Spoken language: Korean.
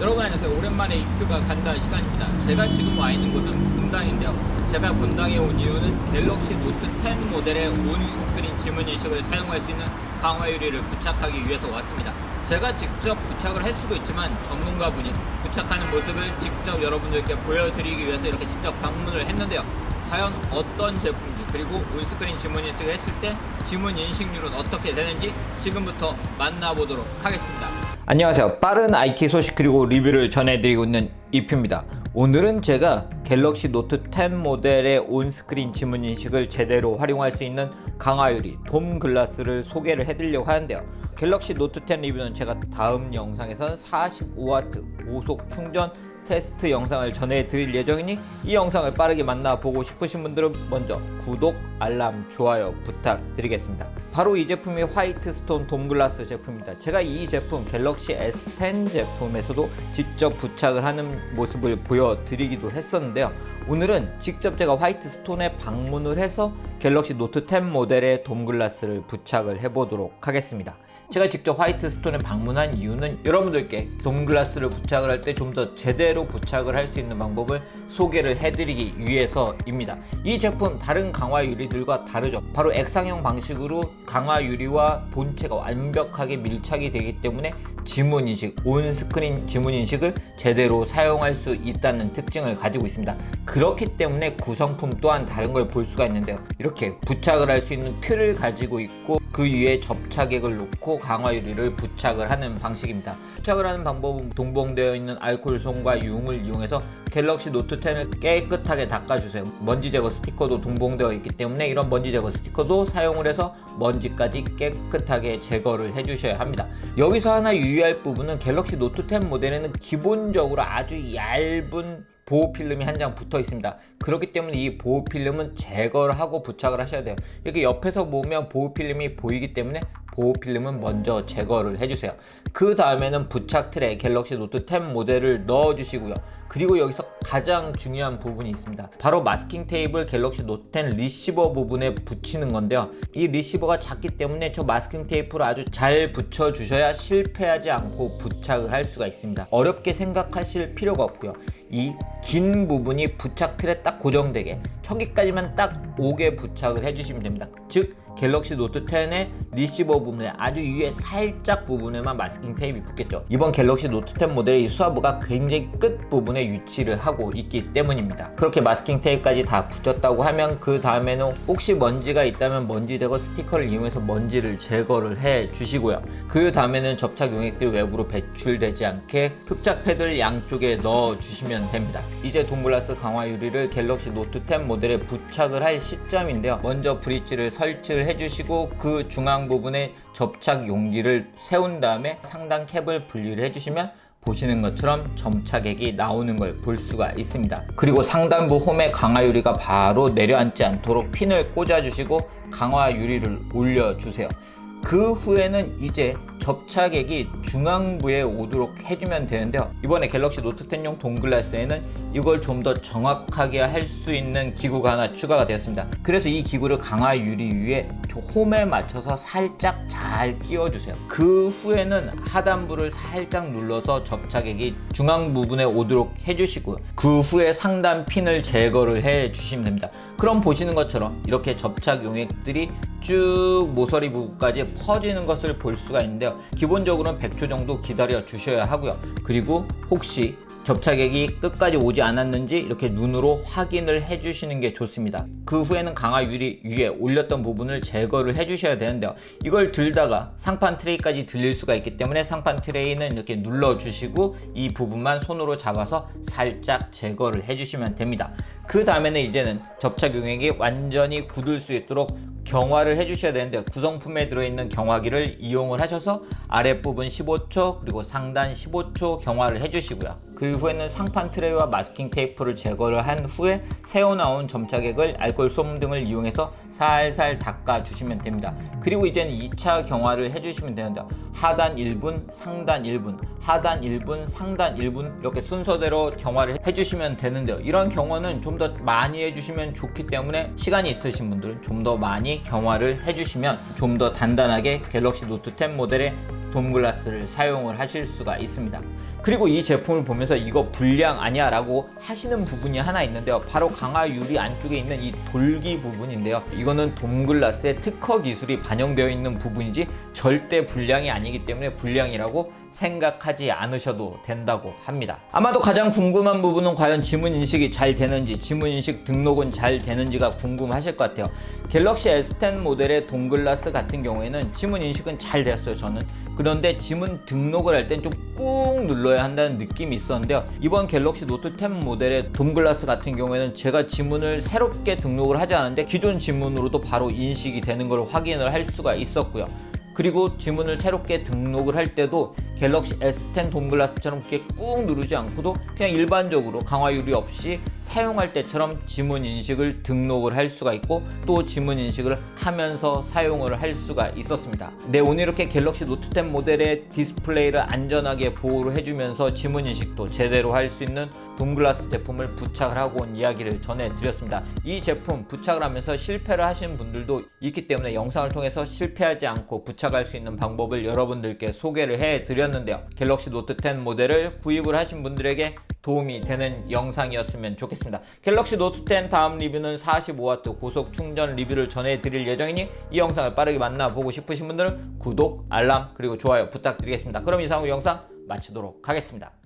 여러분 안녕하세요. 오랜만에 입교가 간다 시간입니다. 제가 지금 와 있는 곳은 분당인데요. 제가 분당에 온 이유는 갤럭시 노트 10 모델의 온스크린 지문 인식을 사용할 수 있는 강화 유리를 부착하기 위해서 왔습니다. 제가 직접 부착을 할 수도 있지만 전문가분이 부착하는 모습을 직접 여러분들께 보여드리기 위해서 이렇게 직접 방문을 했는데요. 과연 어떤 제품인지 그리고 온스크린 지문 인식을 했을 때 지문 인식률은 어떻게 되는지 지금부터 만나보도록 하겠습니다. 안녕하세요. 빠른 IT 소식 그리고 리뷰를 전해드리고 있는 이표입니다. 오늘은 제가 갤럭시 노트 10 모델의 온스크린 지문 인식을 제대로 활용할 수 있는 강화유리 돔 글라스를 소개를 해드리려고 하는데요. 갤럭시 노트 10 리뷰는 제가 다음 영상에서 45W 고속 충전 테스트 영상을 전해드릴 예정이니 이 영상을 빠르게 만나보고 싶으신 분들은 먼저 구독, 알람, 좋아요 부탁드리겠습니다. 바로 이 제품이 화이트 스톤 돔글라스 제품입니다. 제가 이 제품 갤럭시 S10 제품에서도 직접 부착을 하는 모습을 보여드리기도 했었는데요. 오늘은 직접 제가 화이트 스톤에 방문을 해서 갤럭시 노트 10 모델의 돔글라스를 부착을 해보도록 하겠습니다. 제가 직접 화이트 스톤에 방문한 이유는 여러분들께 돔글라스를 부착을 할 때 좀 더 제대로 부착을 할 수 있는 방법을 소개를 해드리기 위해서입니다. 이 제품 다른 강화 유리들과 다르죠. 바로 액상형 방식으로 강화 유리와 본체가 완벽하게 밀착이 되기 때문에 지문 인식, 온 스크린 지문 인식을 제대로 사용할 수 있다는 특징을 가지고 있습니다. 그렇기 때문에 구성품 또한 다른 걸 볼 수가 있는데요. 이렇게 부착을 할 수 있는 틀을 가지고 있고 그 위에 접착액을 놓고 강화 유리를 부착을 하는 방식입니다. 부착을 하는 방법은 동봉되어 있는 알코올솜과 유흥을 이용해서 갤럭시 노트 10을 깨끗하게 닦아주세요. 먼지 제거 스티커도 동봉되어 있기 때문에 이런 먼지 제거 스티커도 사용을 해서 먼지까지 깨끗하게 제거를 해주셔야 합니다. 여기서 하나 유의할 부분은 갤럭시 노트 10 모델에는 기본적으로 아주 얇은 보호 필름이 한 장 붙어 있습니다. 그렇기 때문에 이 보호 필름은 제거를 하고 부착을 하셔야 돼요. 이렇게 옆에서 보면 보호 필름이 보이기 때문에 보호 필름은 먼저 제거를 해주세요. 그 다음에는 부착 틀에 갤럭시 노트 10 모델을 넣어주시고요. 그리고 여기서 가장 중요한 부분이 있습니다. 바로 마스킹 테이프를 갤럭시 노트 10 리시버 부분에 붙이는 건데요. 이 리시버가 작기 때문에 저 마스킹 테이프를 아주 잘 붙여주셔야 실패하지 않고 부착을 할 수가 있습니다. 어렵게 생각하실 필요가 없고요. 이 긴 부분이 부착 틀에 딱 고정되게 저기까지만 딱 오게 부착을 해주시면 됩니다. 즉 갤럭시 노트 10의 리시버 부분에 아주 위에 살짝 부분에만 마스킹 테이프가 붙겠죠. 이번 갤럭시 노트 10 모델의 이 수화부가 굉장히 끝 부분에 위치를 하고 있기 때문입니다. 그렇게 마스킹 테이프까지 다 붙였다고 하면 그 다음에는 혹시 먼지가 있다면 먼지 제거 스티커를 이용해서 먼지를 제거를 해 주시고요. 그 다음에는 접착 용액들이 외부로 배출되지 않게 흡착 패드를 양쪽에 넣어 주시면 됩니다. 이제 동글라스 강화 유리를 갤럭시 노트 10 모델에 부착을 할 시점인데요. 먼저 브릿지를 설치를 해 주시고 그 중앙 부분에 접착 용기를 세운 다음에 상단 캡을 분리를 해주시면 보시는 것처럼 점착액이 나오는 걸 볼 수가 있습니다. 그리고 상단부 홈에 강화 유리가 바로 내려앉지 않도록 핀을 꽂아주시고 강화 유리를 올려주세요. 그 후에는 이제 접착액이 중앙부에 오도록 해주면 되는데요. 이번에 갤럭시 노트 10용 동글라스에는 이걸 좀 더 정확하게 할 수 있는 기구가 하나 추가가 되었습니다. 그래서 이 기구를 강화 유리 위에 홈에 맞춰서 살짝 잘 끼워주세요. 그 후에는 하단부를 살짝 눌러서 접착액이 중앙 부분에 오도록 해주시고요. 그 후에 상단 핀을 제거를 해 주시면 됩니다. 그럼 보시는 것처럼 이렇게 접착 용액들이 쭉 모서리 부분까지 퍼지는 것을 볼 수가 있는데요. 기본적으로는 100초 정도 기다려 주셔야 하고요. 그리고 혹시 접착액이 끝까지 오지 않았는지 이렇게 눈으로 확인을 해주시는 게 좋습니다. 그 후에는 강화 유리 위에 올렸던 부분을 제거를 해주셔야 되는데요. 이걸 들다가 상판 트레이까지 들릴 수가 있기 때문에 상판 트레이는 이렇게 눌러주시고 이 부분만 손으로 잡아서 살짝 제거를 해주시면 됩니다. 그 다음에는 이제는 접착 용액이 완전히 굳을 수 있도록 경화를 해주셔야 되는데 구성품에 들어있는 경화기를 이용을 하셔서 아랫부분 15초 그리고 상단 15초 경화를 해주시고요. 그 후에는 상판 트레이와 마스킹 테이프를 제거를 한 후에 새어 나온 점착액을 알코올 솜 등을 이용해서 살살 닦아 주시면 됩니다. 그리고 이제는 2차 경화를 해주시면 되는데 하단 1분, 상단 1분, 하단 1분, 상단 1분 이렇게 순서대로 경화를 해주시면 되는데요. 이런 경화는 좀 더 많이 해주시면 좋기 때문에 시간이 있으신 분들은 좀 더 많이 경화를 해주시면 좀 더 단단하게 갤럭시 노트 10 모델의 돔글라스를 사용을 하실 수가 있습니다. 그리고 이 제품을 보면서 이거 불량 아니야 라고 하시는 부분이 하나 있는데요. 바로 강화 유리 안쪽에 있는 이 돌기 부분인데요. 이거는 돔글라스의 특허 기술이 반영되어 있는 부분이지 절대 불량이 아니기 때문에 불량이라고 생각하지 않으셔도 된다고 합니다. 아마도 가장 궁금한 부분은 과연 지문 인식이 잘 되는지, 지문 인식 등록은 잘 되는지가 궁금하실 것 같아요. 갤럭시 S10 모델의 동글라스 같은 경우에는 지문 인식은 잘 됐어요, 저는. 그런데 지문 등록을 할 땐 좀 꾹 눌러야 한다는 느낌이 있었는데요. 이번 갤럭시 노트 10 모델의 돔글라스 같은 경우에는 제가 지문을 새롭게 등록을 하지 않았는데 기존 지문으로도 바로 인식이 되는 걸 확인을 할 수가 있었고요. 그리고 지문을 새롭게 등록을 할 때도 갤럭시 S10 돔글라스처럼 그렇게 꾹 누르지 않고도 그냥 일반적으로 강화 유리 없이 사용할 때처럼 지문 인식을 등록을 할 수가 있고 또 지문 인식을 하면서 사용을 할 수가 있었습니다. 네, 오늘 이렇게 갤럭시 노트 10 모델의 디스플레이를 안전하게 보호를 해주면서 지문 인식도 제대로 할 수 있는 돔글라스 제품을 부착을 하고 온 이야기를 전해드렸습니다. 이 제품 부착을 하면서 실패를 하신 분들도 있기 때문에 영상을 통해서 실패하지 않고 부착할 수 있는 방법을 여러분들께 소개를 해드렸는데 요. 갤럭시 노트 10 모델을 구입을 하신 분들에게 도움이 되는 영상이었으면 좋겠습니다. 갤럭시 노트 10 다음 리뷰는 45W 고속 충전 리뷰를 전해드릴 예정이니 이 영상을 빠르게 만나보고 싶으신 분들은 구독, 알람, 그리고 좋아요 부탁드리겠습니다. 그럼 이상 후 영상 마치도록 하겠습니다.